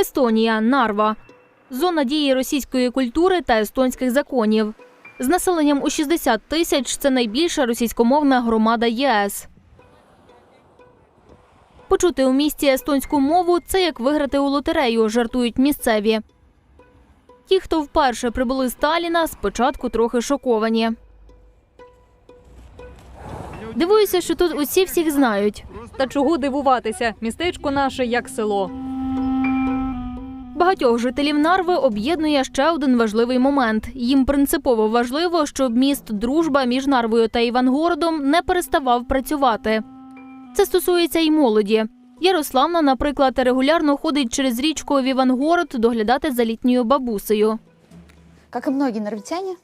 Естонія, Нарва. Зона дії російської культури та естонських законів. З населенням у 60 тисяч це найбільша російськомовна громада ЄС. Почути у місті естонську мову це як виграти у лотерею, жартують місцеві. Ті, хто вперше прибули з Таліна, спочатку трохи шоковані. Дивуюся, що тут усі всіх знають. Та чого дивуватися? Містечко наше як село. Багатьох жителів Нарви об'єднує ще один важливий момент. Їм принципово важливо, щоб міст дружба між Нарвою та Івангородом не переставав працювати. Це стосується й молоді. Ярославна, наприклад, регулярно ходить через річку в Івангород доглядати за літньою бабусею. Як і многие нарвитяне,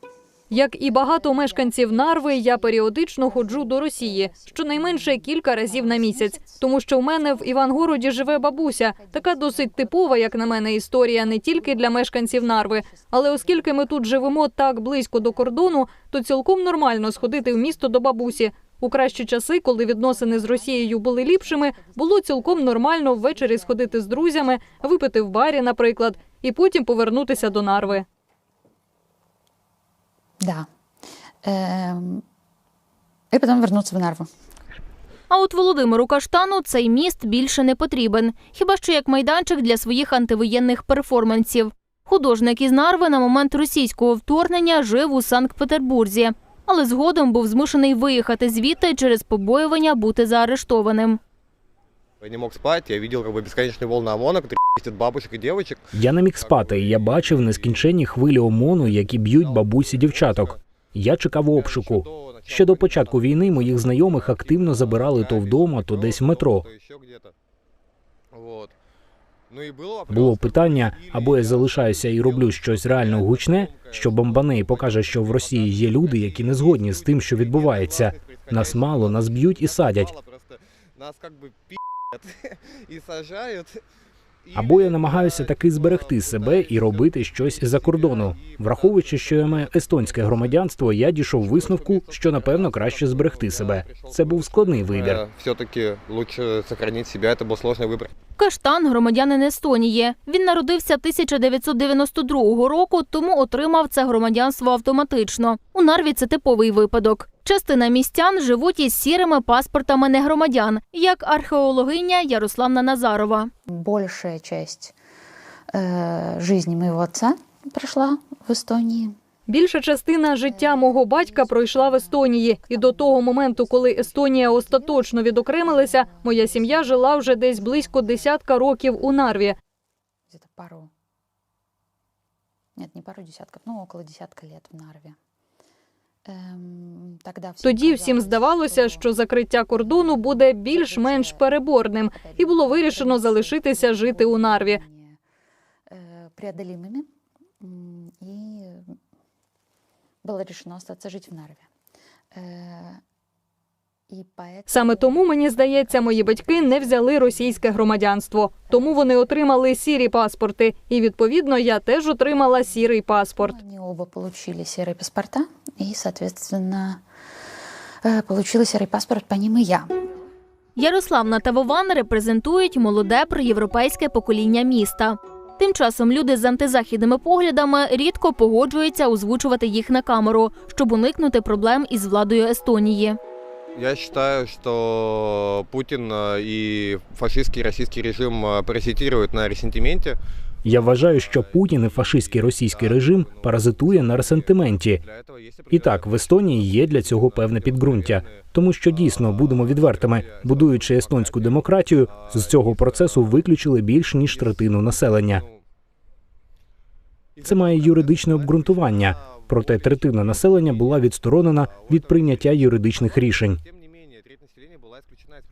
Як і багато мешканців Нарви, я періодично ходжу до Росії, щонайменше кілька разів на місяць, тому що в мене в Івангороді живе бабуся. Така досить типова, як на мене, історія не тільки для мешканців Нарви. Але оскільки ми тут живемо так близько до кордону, то цілком нормально сходити в місто до бабусі. У кращі часи, коли відносини з Росією були ліпшими, було цілком нормально ввечері сходити з друзями, випити в барі, наприклад, і потім повернутися до Нарви. Да. Эм, И потом вернуться в Нарву. А от Володимиру Каштану цей міст більше не потрібен, хіба що як майданчик для своїх антивоєнних перформансів. Художник із Нарви на момент російського вторгнення жив у Санкт-Петербурзі, але згодом був змушений виїхати звідти через побоювання бути заарештованим. Я не мог спать, я видел как бы бесконечные волны ОМОНа, которые пиздят бабушек и девочек. Я не міг спати, і я бачив нескінченні хвилі ОМОНу, які б'ють бабусі дівчаток. Я чекав обшуку. Ще до початку війни моїх знайомих активно забирали то вдома, то десь в метро. То еще где-то. Вот. Ну и было вопрос, Було питання: або я залишаюся і роблю щось реально гучне, що бомбане і покаже, що в Росії є люди, які не згодні з тим, що відбувається. Нас мало, нас б'ють і садять. Мало, просто Нас как бы пи***ят и сажают. Або я намагаюся таки зберегти себе і робити щось за кордону. Враховуючи, що я маю естонське громадянство, я дійшов висновку, що напевно краще зберегти себе. Це був складний вибір. Все-таки лучше сохранить себя, это был сложный выбор. Каштан громадянин Естонії. Він народився 1992 року, тому отримав це громадянство автоматично. У Нарві це типовий випадок. Частина містян живуть із сірими паспортами негромадян, як археологиня Ярославна Назарова. Большая часть э, жизни моего отца прошла в Эстонии. Більша частина життя мого батька пройшла в Естонії, і до того моменту, коли Естонія остаточно відокремилася, моя сім'я жила вже десь близько десятка років у Нарві. Где-то пару... Нет, не пару десятков, ну около десятка лет в Нарве. Эм, тогда всем Тоді всім казалось, здавалося, що закриття кордону буде більш-менш переборним, і було вирішено залишитися жити у Нарві. э, преодолимыми, м, и было решено остаться жить в Нарве. Э, И поэтому... Саме тому мені здається, мої батьки не взяли російське громадянство, тому вони отримали сірі паспорти, і відповідно я теж отримала сірий паспорт. Они оба получили серые паспорта, и, соответственно, э, получила серый паспорт по ним и я. Ярославна та Вован репрезентують молоде проєвропейське покоління міста. Тим часом люди з антизахідними поглядами рідко погоджуються озвучувати їх на камеру, щоб уникнути проблем із владою Естонії. Я считаю, что Путин э, и фашистский российский режим э, паразитируют на ресентименте. Я вважаю, що Путін і фашистський російський режим паразитує на ресентименті. І так, в Естонії є для цього певне підґрунтя, тому що дійсно будемо відвертими, будуючи естонську демократію, з цього процесу виключили більш ніж третину населення. Це має юридичне обґрунтування. Проте третина населення була відсторонена від прийняття юридичних рішень.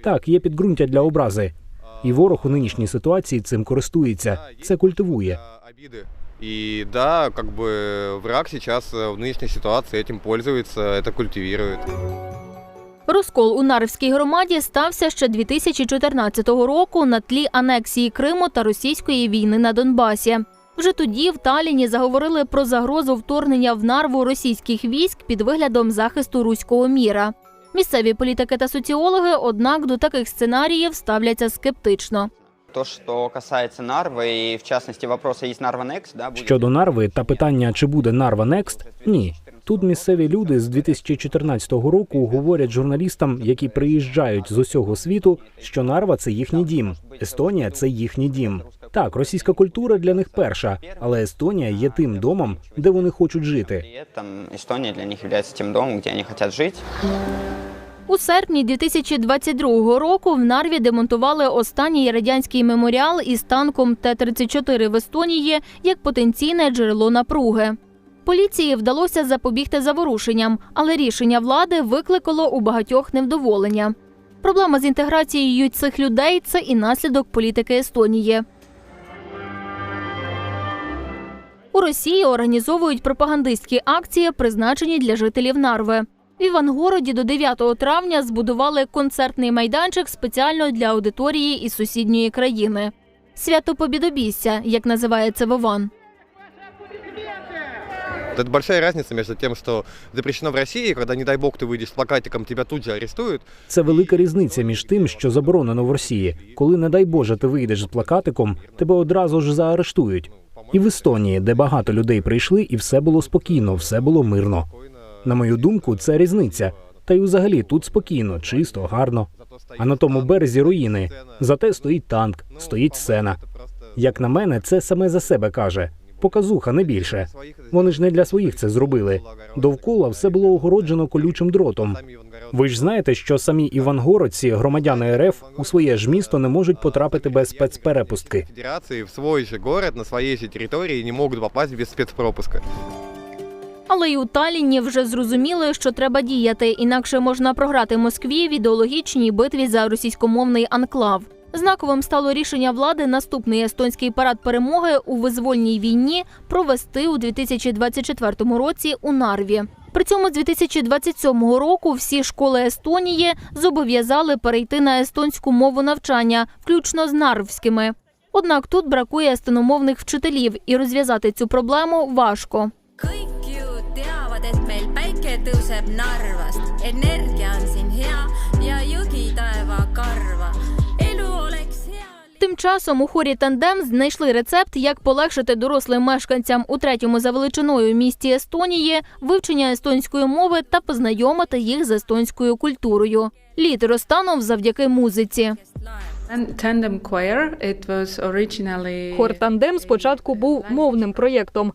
Так, є підґрунтя для образи, і ворог у нинішній ситуації цим користується. Це культивує. А, обиды. И да, как бы враг сейчас э, в нынешней ситуации этим пользуется, это культивирует. Розкол у Нарвській громаді стався ще 2014 року на тлі анексії Криму та російської війни на Донбасі. Вже тоді в Таліні заговорили про загрозу вторгнення в Нарву російських військ під виглядом захисту руського міра. Місцеві політики та соціологи, однак, до таких сценаріїв ставляться скептично. То, что касается Нарвы, и в частности вопроса есть Нарва Next, да, будет... Щодо Нарви та питання, чи буде Нарва Некст, ні. Тут місцеві люди з 2014 року говорять журналістам, які приїжджають з усього світу, що Нарва це їхній дім, Естонія це їхній дім. Так, російська культура для них перша, але Естонія є тим домом, де вони хочуть жити. При этом Эстония для них является тем домом, где они хотят жить. У серпні 2022 року в Нарві демонтували останній радянський меморіал із танком Т-34 в Естонії як потенційне джерело напруги. Поліції вдалося запобігти заворушенням, але рішення влади викликало у багатьох невдоволення. Проблема з інтеграцією цих людей це і наслідок політики Естонії. У Росії організовують пропагандистські акції, призначені для жителів Нарви. В Івангороді до 9 травня збудували концертний майданчик спеціально для аудиторії із сусідньої країни. Свято Побідобісся, як називається Вован. Это большая разница между тем, что запрещено в России, когда, не дай бог, ты выйдешь с плакатиком, тебя тут же арестуют, Це велика різниця між тим, що заборонено в Росії. Коли, не дай Боже, ти вийдеш з плакатиком, тебе одразу ж заарештують. І в Естонії, де багато людей прийшли, і все було спокійно, все було мирно. На мою думку, це різниця. Та й взагалі тут спокійно, чисто, гарно. А на тому березі руїни. Зате стоїть танк, стоїть сцена. Як на мене, це саме за себе каже. Показуха не більше. Вони ж не для своїх це зробили. Довкола все було огороджено колючим дротом. Ви ж знаєте, що самі івангородці, громадяни РФ, у своє ж місто не можуть потрапити без спецперепустки. Федерации в свой же город, на своей же территории не могут попасть без спецпропуска. Але й у Талліні вже зрозуміли, що треба діяти, інакше можна програти Москві в ідеологічній битві за російськомовний анклав. Знаковим стало рішення влади наступний естонський парад перемоги у визвольній війні провести у 2024 році у Нарві. При цьому з 2027 року всі школи Естонії зобов'язали перейти на естонську мову навчання, включно з нарвськими. Однак тут бракує естономовних вчителів, і розв'язати цю проблему важко. teavad, et meil päike tõuseb Narvast, energia on siin hea ja jõgi taeva karva. elu oleks hea. Тим часом у хорі тандем знайшли рецепт, як полегшити дорослим мешканцям у третьому за величиною місті Естонії вивчення естонської мови та познайомити їх з естонською культурою. Лідер станом завдяки музиці. Хор тандем спочатку був мовним проєктом.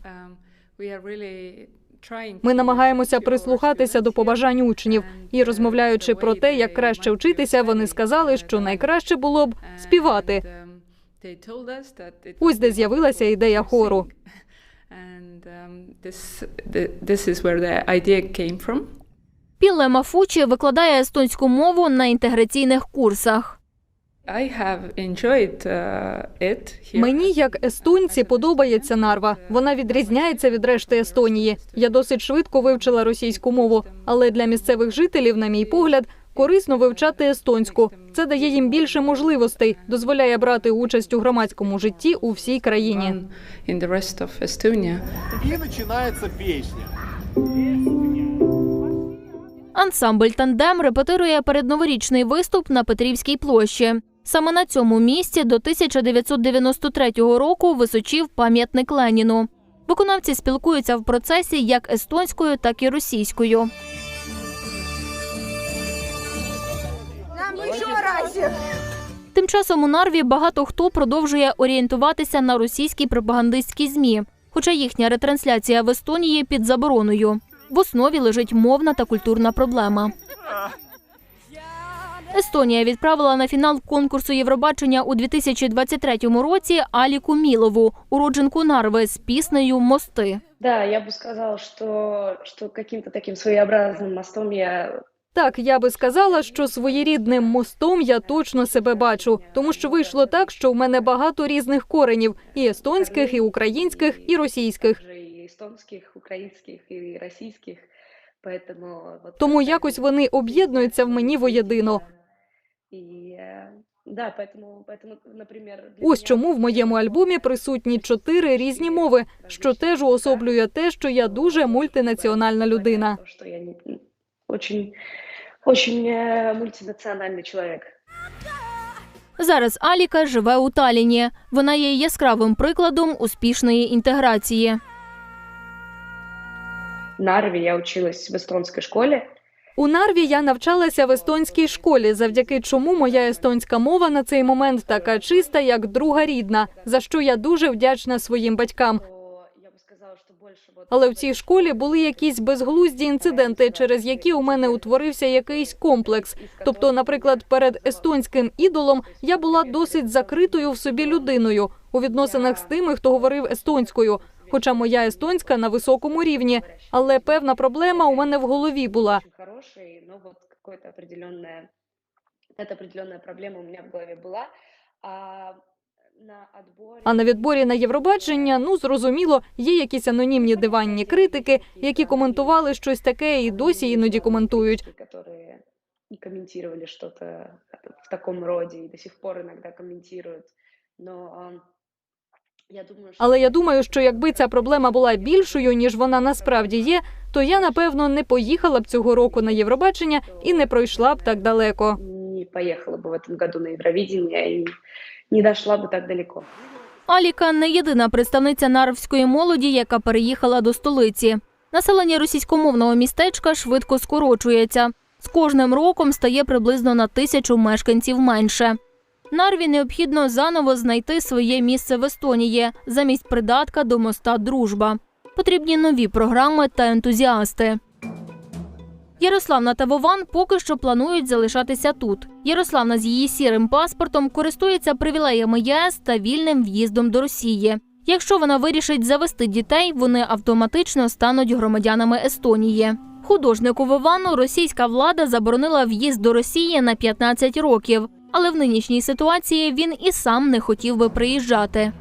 Ми намагаємося прислухатися до побажань учнів. І розмовляючи про те, як краще вчитися, вони сказали, що найкраще було б співати. Ось де з'явилася ідея хору. Пілле Мафучі викладає естонську мову на інтеграційних курсах. I have enjoyed uh, it here. Мені, як естонці, подобається нарва. Вона відрізняється від решти Естонії. Я досить швидко вивчила російську мову, але для місцевих жителів, на мій погляд, корисно вивчати естонську. Це дає їм більше можливостей, дозволяє брати участь у громадському житті у всій країні. In the rest of Estonia. И начинается песня. Ансамбль тандем репетирує передноворічний виступ на Петрівській площі. Саме на цьому місці до 1993 року височів пам'ятник Леніну. Виконавці спілкуються в процесі як естонською, так і російською. Тим часом у Нарві багато хто продовжує орієнтуватися на російські пропагандистські змі, хоча їхня ретрансляція в Естонії під забороною. В основі лежить мовна та культурна проблема. Естонія відправила на фінал конкурсу Євробачення у 2023 році Аліку Мілову, уродженку Нарви з піснею Мости. Да, я бы сказала, что, что каким-то таким своеобразным мостом я Так, я би сказала, що своєрідним мостом я точно себе бачу, тому що вийшло так, що в мене багато різних коренів: і естонських, і українських, і російських. же и эстонских, украинских, и российских, поэтому вот Тому якось вони об'єднуються в мені воєдино. И э, да, поэтому, поэтому, например, для Ось меня чому в моєму альбомі присутні чотири різні мови, що теж уособлює те, що я дуже мультинаціональна людина. то, что я не- очень, очень э, мультинациональный человек. Зараз Аліка живе у Таліні. Вона є яскравим прикладом успішної інтеграції. В Нарве я училась в эстонской школе. У Нарві я навчалася в естонській школі, завдяки чому моя естонська мова на цей момент така чиста, як друга рідна, за що я дуже вдячна своїм батькам. Але в цій школі були якісь безглузді інциденти, через які у мене утворився якийсь комплекс. Тобто, наприклад, перед естонським ідолом я була досить закритою в собі людиною у відносинах з тими, хто говорив естонською. Хоча моя естонська на високому рівні, але певна проблема у мене в голові була. Хороший, но вот какое-то определенная, какая-то проблема у меня в голове была. А. А на відборі на Євробачення, ну зрозуміло, є якісь анонімні диванні критики, які коментували щось таке і досі іноді коментують. которые и комментировали что-то в таком роде и до сих пор иногда комментируют. Но ам, я думаю, что... Але я думаю, що якби ця проблема була більшою, ніж вона насправді є, то я напевно не поїхала б цього року на Євробачення і не пройшла б так далеко. не поехала бы в этом году на Евровидение и не дошла бы так далеко. Аліка не єдина представниця нарвської молоді, яка переїхала до столиці. Населення російськомовного містечка швидко скорочується. З кожним роком стає приблизно на тисячу мешканців менше. Нарві необхідно заново знайти своє місце в Естонії замість придатка до моста Дружба. Потрібні нові програми та ентузіасти. Ярославна та Вован поки що планують залишатися тут. Ярославна з її сірим паспортом користується привілеями ЄС та вільним в'їздом до Росії. Якщо вона вирішить завести дітей, вони автоматично стануть громадянами Естонії. Художнику Вовану російська влада заборонила в'їзд до Росії на 15 років, але в нинішній ситуації він і сам не хотів би приїжджати.